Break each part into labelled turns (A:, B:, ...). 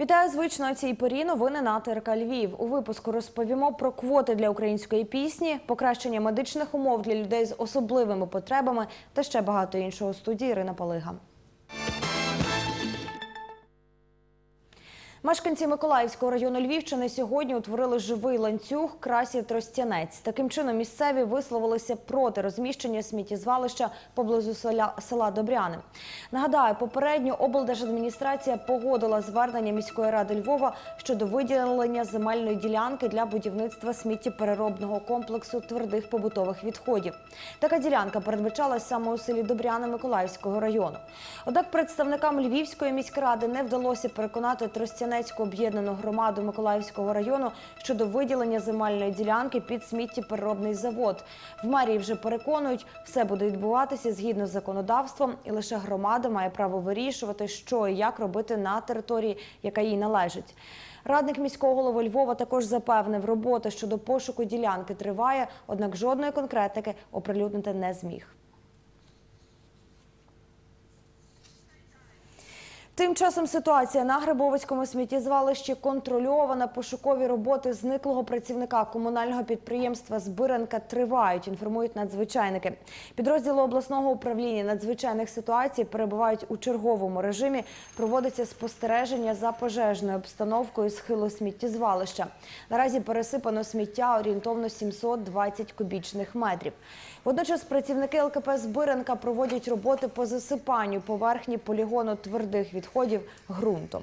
A: Вітаю звично цій порі. Новини на ТРК Львів. У випуску розповімо про квоти для української пісні, покращення медичних умов для людей з особливими потребами та ще багато іншого студії Ірина Палига. Мешканці Миколаївського району Львівщини сьогодні утворили живий ланцюг красів Тростянець. Таким чином місцеві висловилися проти розміщення сміттєзвалища поблизу села, села Добряни. Нагадаю, попередньо облдержадміністрація погодила звернення міської ради Львова щодо виділення земельної ділянки для будівництва сміттєпереробного комплексу твердих побутових відходів. Така ділянка передбачалась саме у селі Добряни Миколаївського району. Однак представникам Львівської міськради не вдалося переконати Тростянецьку об'єднану громаду Миколаївського району щодо виділення земельної ділянки під сміттєпереробний завод. В мерії вже переконують, все буде відбуватися згідно з законодавством, і лише громада має право вирішувати, що і як робити на території, яка їй належить. Радник міського голови Львова також запевнив, робота щодо пошуку ділянки триває, однак жодної конкретики оприлюднити не зміг. Тим часом ситуація на Грибовицькому сміттєзвалищі контрольована. Пошукові роботи зниклого працівника комунального підприємства Збиранка тривають. Інформують надзвичайники. Підрозділи обласного управління надзвичайних ситуацій перебувають у черговому режимі. Проводиться спостереження за пожежною обстановкою схилу сміттєзвалища. Наразі пересипано сміття орієнтовно 720 кубічних метрів. Водночас працівники ЛКП Збиранка проводять роботи по засипанню поверхні полігону твердих відходів ґрунтом.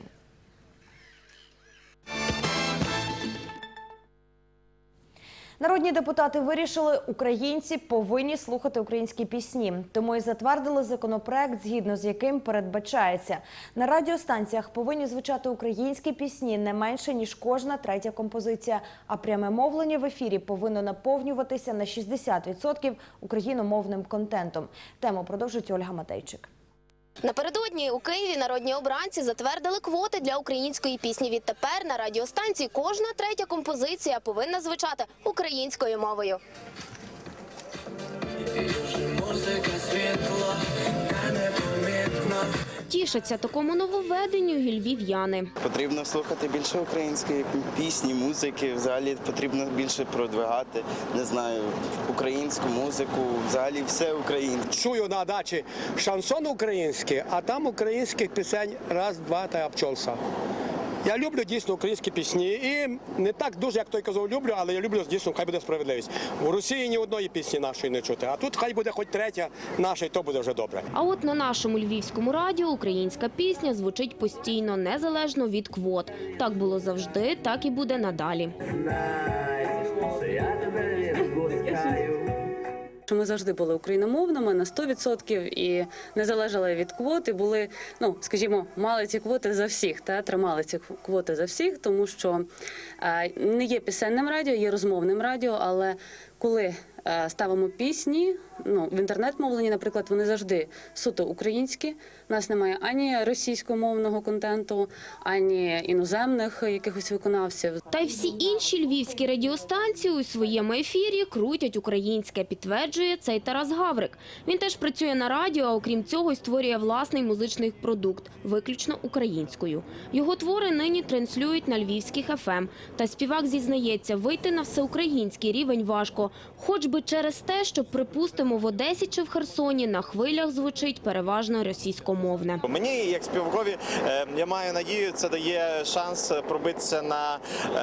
A: Народні депутати вирішили, українці повинні слухати українські пісні. Тому і затвердили законопроект, згідно з яким передбачається на радіостанціях повинні звучати українські пісні не менше ніж кожна третя композиція. А пряме мовлення в ефірі повинно наповнюватися на 60% україномовним контентом. Тему продовжить Ольга Матейчик.
B: Напередодні у Києві народні обранці затвердили квоти для української пісні. Відтепер на радіостанції кожна третя композиція повинна звучати українською мовою. Тішаться такому нововведенню і львів'яни.
C: Потрібно слухати більше української пісні, музики. Взагалі потрібно більше продвигати, не знаю, українську музику, взагалі все українське.
D: чую на дачі шансон український, а там українських пісень раз, два та обчолся. Я люблю дійсно українські пісні і не так дуже, як той казав, люблю, але я люблю дійсно, хай буде справедливість. У Росії ні одної пісні нашої не чути. А тут хай буде хоч третя наша, і то буде вже добре.
B: А от на нашому львівському радіо українська пісня звучить постійно, незалежно від квот. Так було завжди, так і буде надалі.
E: що ми завжди були україномовними на 100% і не залежали від квоти. були, ну скажімо, мали ці квоти за всіх, та тримали ці квоти за всіх, тому що е, не є пісенним радіо, є розмовним радіо, але коли е, ставимо пісні, ну в інтернет-мовленні, наприклад, вони завжди суто українські. У нас немає ані російськомовного контенту, ані іноземних якихось виконавців.
B: Та й всі інші львівські радіостанції у своєму ефірі крутять українське, підтверджує цей Тарас Гаврик. Він теж працює на радіо, а окрім цього створює власний музичний продукт, виключно українською. Його твори нині транслюють на львівських ФМ. Та співак зізнається, вийти на всеукраїнський рівень важко, хоч би через те, що, припустимо, в Одесі чи в Херсоні на хвилях звучить переважно російськомовне.
F: Мені, як співакові, е, я маю надію, це дає шанс пробитися на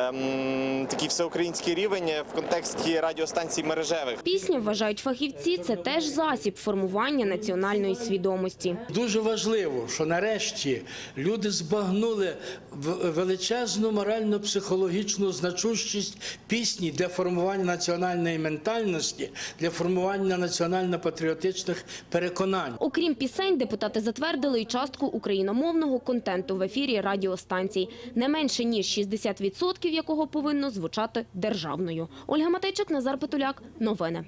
F: ем, такий всеукраїнський рівень в контексті радіостанцій мережевих.
B: Пісня, вважають фахівці, це теж засіб формування національної свідомості.
G: Дуже важливо, що нарешті люди збагнули в- величезну морально-психологічну значущість пісні для формування національної ментальності, для формування національно-патріотичних переконань.
B: Окрім пісень, депутати затвердили і частку україномовного контенту в ефірі радіостанцій, не менше ніж 60% якого повинно звучати державною. Ольга Матейчик, Назар Петуляк. Новини.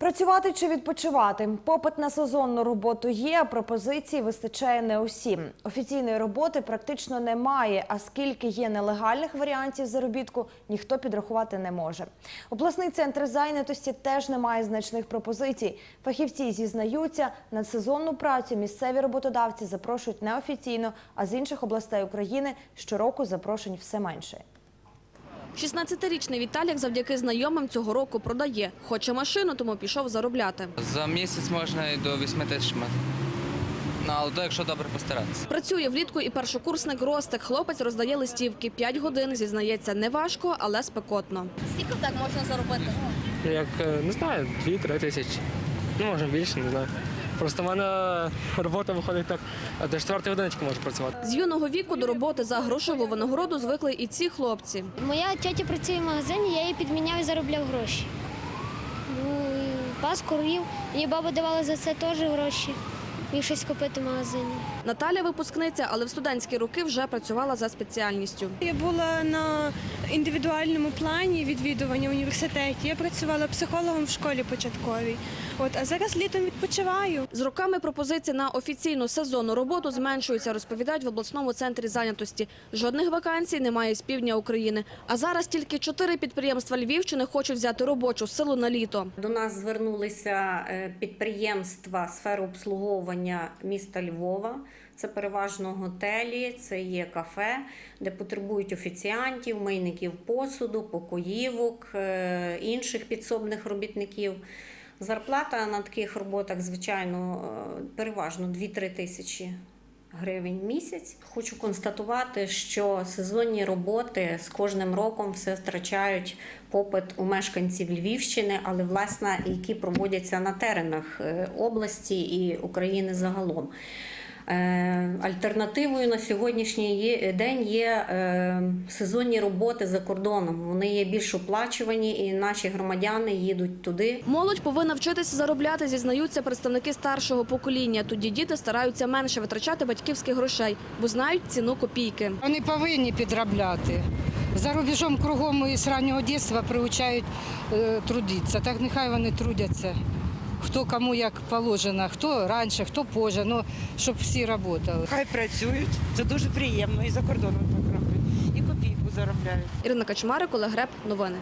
A: Працювати чи відпочивати? Попит на сезонну роботу є, а пропозицій вистачає не усім. Офіційної роботи практично немає, а скільки є нелегальних варіантів заробітку, ніхто підрахувати не може. Обласний центр зайнятості теж не має значних пропозицій. Фахівці зізнаються, на сезонну працю місцеві роботодавці запрошують неофіційно, а з інших областей України щороку запрошень все менше.
H: 16-річний Віталік завдяки знайомим цього року продає. Хоче машину, тому пішов заробляти.
I: За місяць можна і до 8 тисяч мати. Ну, але то якщо добре постаратися.
H: Працює влітку і першокурсник Ростик. Хлопець роздає листівки. П'ять годин, зізнається, не важко, але спекотно.
J: Скільки так можна заробити?
K: Як е, не знаю, 2-3 тисячі. Ну, може більше, не знаю. Просто в мене робота виходить так, а до 4 годиночки можу працювати.
H: З юного віку до роботи за грошову винагороду звикли і ці хлопці.
J: Моя тетя працює в магазині, я її підміняв і заробляв гроші. Ну, пас корів. Мені баба давала за це теж гроші. Міг щось купити в магазині.
H: Наталя випускниця, але в студентські роки вже працювала за спеціальністю.
L: Я була на індивідуальному плані відвідування в університеті. Я працювала психологом в школі початковій. От а зараз літом відпочиваю.
H: З роками пропозиції на офіційну сезонну роботу зменшуються, розповідають в обласному центрі зайнятості. Жодних вакансій немає з півдня України. А зараз тільки чотири підприємства Львівщини хочуть взяти робочу силу на літо.
M: До нас звернулися е, підприємства сфери обслуговування міста Львова. Це переважно готелі, це є кафе, де потребують офіціантів, мийників посуду, покоївок, е, інших підсобних робітників. Зарплата на таких роботах, звичайно, е, переважно 2-3 тисячі гривень місяць. Хочу констатувати, що сезонні роботи з кожним роком все втрачають попит у мешканців Львівщини, але власне які проводяться на теренах е, області і України загалом. Е, Альтернативою на сьогоднішній день є е, сезонні роботи за кордоном. Вони є більш оплачувані, і наші громадяни їдуть туди.
H: Молодь повинна вчитися заробляти, зізнаються представники старшого покоління. Тоді діти стараються менше витрачати батьківських грошей, бо знають ціну копійки.
N: Вони повинні підробляти. За рубежом кругом і з раннього дитинства приучають е, трудитися. Так нехай вони трудяться. Хто кому як положено, хто раніше, хто позже, ну, щоб всі працювали.
L: Хай працюють. Це дуже приємно і за кордоном так роблять. І копійку заробляють.
H: Ірина Качмарик, Олег Греб. Новини.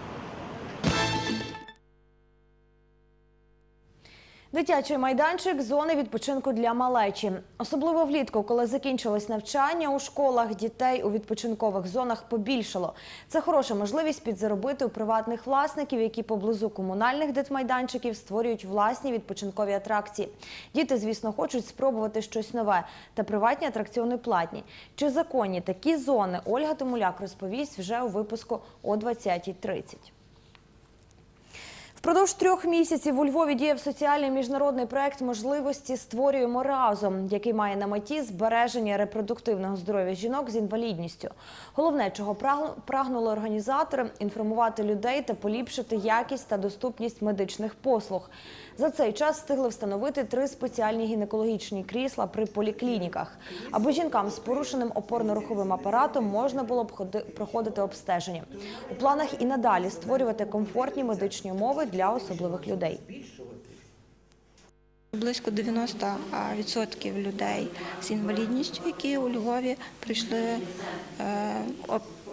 A: Дитячий майданчик зони відпочинку для малечі. Особливо влітку, коли закінчилось навчання у школах, дітей у відпочинкових зонах побільшало. Це хороша можливість підзаробити у приватних власників, які поблизу комунальних дитмайданчиків створюють власні відпочинкові атракції. Діти, звісно, хочуть спробувати щось нове, та приватні атракціони платні. Чи законні такі зони? Ольга Томуляк розповість вже у випуску о 20.30. Впродовж трьох місяців у Львові діяв соціальний міжнародний проект можливості створюємо разом, який має на меті збереження репродуктивного здоров'я жінок з інвалідністю. Головне, чого прагну- прагнули організатори інформувати людей та поліпшити якість та доступність медичних послуг. За цей час встигли встановити три спеціальні гінекологічні крісла при поліклініках, аби жінкам з порушеним опорно-руховим апаратом можна було б проходити обстеження. У планах і надалі створювати комфортні медичні умови для особливих людей.
L: Близько 90% людей з інвалідністю, які у Львові прийшли е,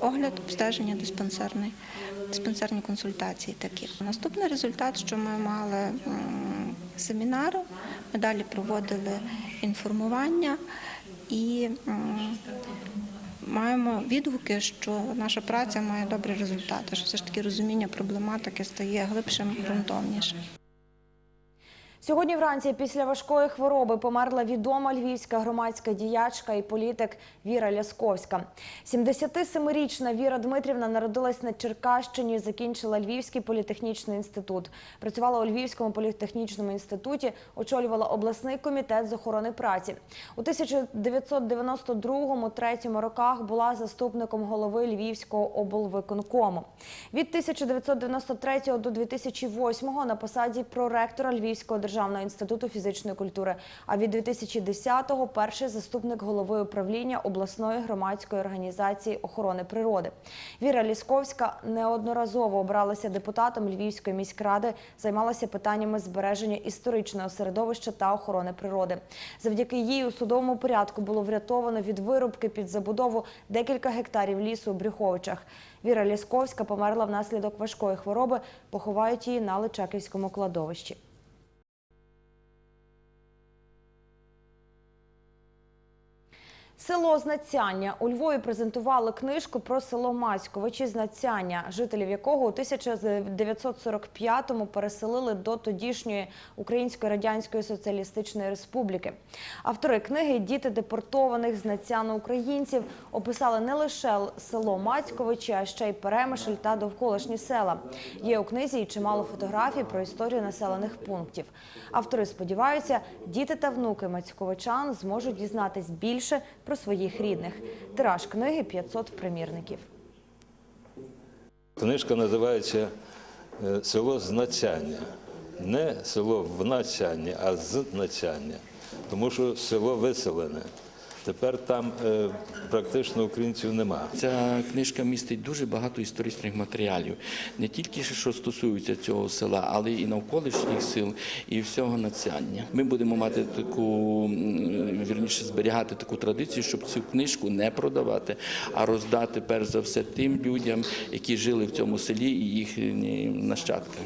L: огляд, обстеження диспансерний, диспансерні консультації такі. Наступний результат, що ми мали м, семінар, ми далі проводили інформування і маємо відгуки, що наша праця має добрі результати, що все ж таки розуміння проблематики стає глибшим, ґрунтовнішим.
A: Сьогодні вранці після важкої хвороби померла відома львівська громадська діячка і політик Віра Лясковська. 77-річна Віра Дмитрівна народилась на Черкащині, закінчила Львівський політехнічний інститут. Працювала у Львівському політехнічному інституті, очолювала обласний комітет з охорони праці. У 1992-3 роках була заступником голови Львівського облвиконкому. Від 1993 до 2008 на посаді проректора Львівського державного Державного інституту фізичної культури. А від 2010-го перший заступник голови управління обласної громадської організації охорони природи. Віра Лісковська неодноразово обралася депутатом Львівської міськради, займалася питаннями збереження історичного середовища та охорони природи. Завдяки їй у судовому порядку було врятовано від вирубки під забудову декілька гектарів лісу у Брюховичах. Віра Лісковська померла внаслідок важкої хвороби. Поховають її на Личаківському кладовищі. Село Знацяння у Львові презентували книжку про село Мацьковичі Знацяння, жителів якого у 1945-му переселили до тодішньої Української радянської соціалістичної республіки. Автори книги Діти депортованих знацяно-українців описали не лише село Мацьковичі, а ще й Перемишль та довколишні села. Є у книзі і чимало фотографій про історію населених пунктів. Автори сподіваються, діти та внуки мацьковичан зможуть дізнатись більше про своїх рідних. Тираж книги 500 примірників.
O: Книжка називається е, Село Знацяння. Не село в начанні, а з нацяння. Тому що село виселене. Тепер там е, практично українців нема.
P: Ця книжка містить дуже багато історичних матеріалів, не тільки що стосуються цього села, але і навколишніх сил, і всього нацяння. Ми будемо мати таку вірніше зберігати таку традицію, щоб цю книжку не продавати, а роздати перш за все тим людям, які жили в цьому селі і їхні нащадки.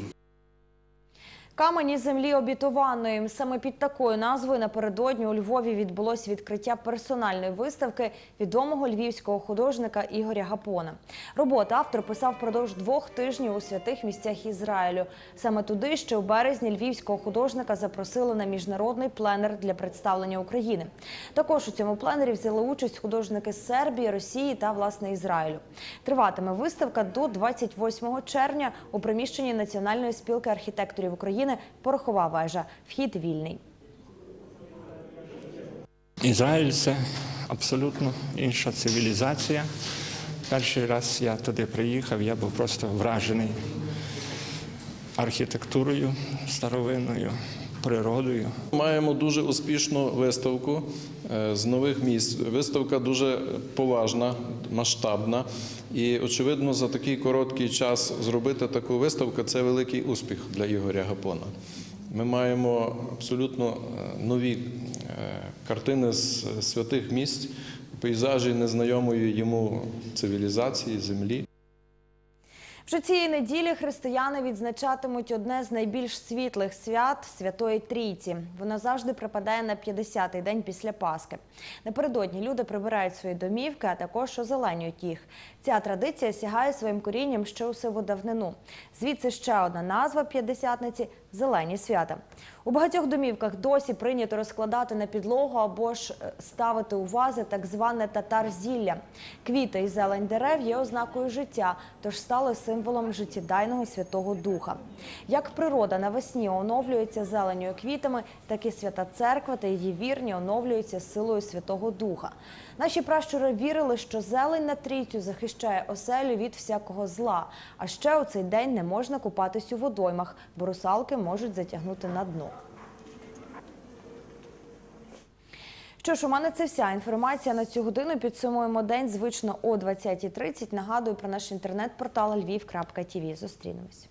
A: Камені землі обітованої. Саме під такою назвою напередодні у Львові відбулось відкриття персональної виставки відомого львівського художника Ігоря Гапона. Роботи автор писав впродовж двох тижнів у святих місцях Ізраїлю. Саме туди ще у березні львівського художника запросили на міжнародний пленер для представлення України. Також у цьому пленері взяли участь художники Сербії, Росії та власне Ізраїлю. Триватиме виставка до 28 червня у приміщенні Національної спілки архітекторів України Порохова вежа. Вхід вільний.
Q: Ізраїль це абсолютно інша цивілізація. Перший раз я туди приїхав, я був просто вражений архітектурою старовинною, природою.
R: Маємо дуже успішну виставку е, з нових місць. Виставка дуже поважна, масштабна. І, очевидно, за такий короткий час зробити таку виставку це великий успіх для Ігоря Гапона. Ми маємо абсолютно е, нові е, картини з святих місць, пейзажі незнайомої йому цивілізації, землі.
A: Вже цієї неділі християни відзначатимуть одне з найбільш світлих свят Святої Трійці. Вона завжди припадає на 50-й день після Пасхи. Напередодні люди прибирають свої домівки, а також озеленюють їх. Ця традиція сягає своїм корінням ще у сиводавнину. Звідси ще одна назва п'ятдесятниці зелені свята. У багатьох домівках досі прийнято розкладати на підлогу або ж е, ставити у вази так зване татар-зілля. Квіти і зелень дерев є ознакою життя, тож стали символом життєдайного Святого Духа. Як природа навесні оновлюється зеленю і квітами, так і свята церква та її вірні оновлюються силою Святого Духа. Наші пращури вірили, що зелень на трійцю захищає оселю від всякого зла. А ще у цей день не можна купатись у водоймах, бо русалки можуть затягнути на дно. Що ж, у мене це вся інформація на цю годину. Підсумуємо день звично о 20.30. Нагадую про наш інтернет-портал lviv.tv. Зустрінемось.